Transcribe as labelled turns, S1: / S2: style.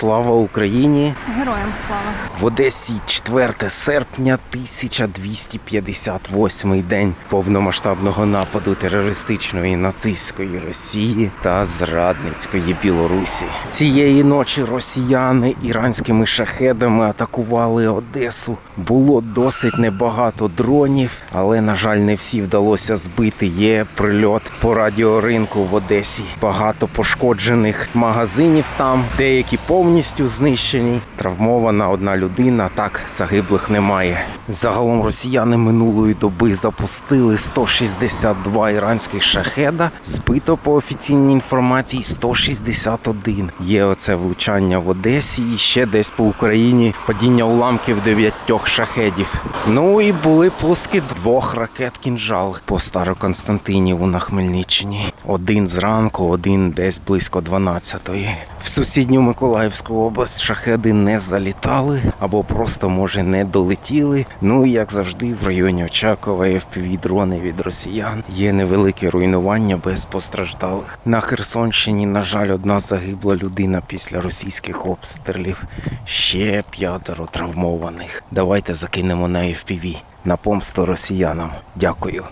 S1: Слава Україні!
S2: Героям слава.
S1: В Одесі 4 серпня 1258 день повномасштабного нападу терористичної нацистської Росії та зрадницької Білорусі. Цієї ночі росіяни іранськими шахедами атакували Одесу. Було досить небагато дронів, але на жаль, не всі вдалося збити. Є прильот по радіоринку в Одесі. Багато пошкоджених магазинів там, деякі повністю знищені. Травмована одна людина. Так загиблих немає. Загалом росіяни минулої доби запустили 162 іранських шахеда. Збито по офіційній інформації 161. Є оце влучання в Одесі і ще десь по Україні падіння уламків дев'ятьох шахедів. Ну і були пуски двох ракет кінжал по Староконстантиніву на Хмельниччині. Один зранку, один десь близько 12-ї. В сусідню Миколаївську область шахеди не залітали або просто може не долетіли. Ну як завжди, в районі Очакова fpv дрони від росіян. Є невелике руйнування без постраждалих. На Херсонщині, на жаль, одна загибла людина після російських обстрілів. Ще п'ятеро травмованих. Давайте закинемо на FPV. На помсту росіянам. Дякую.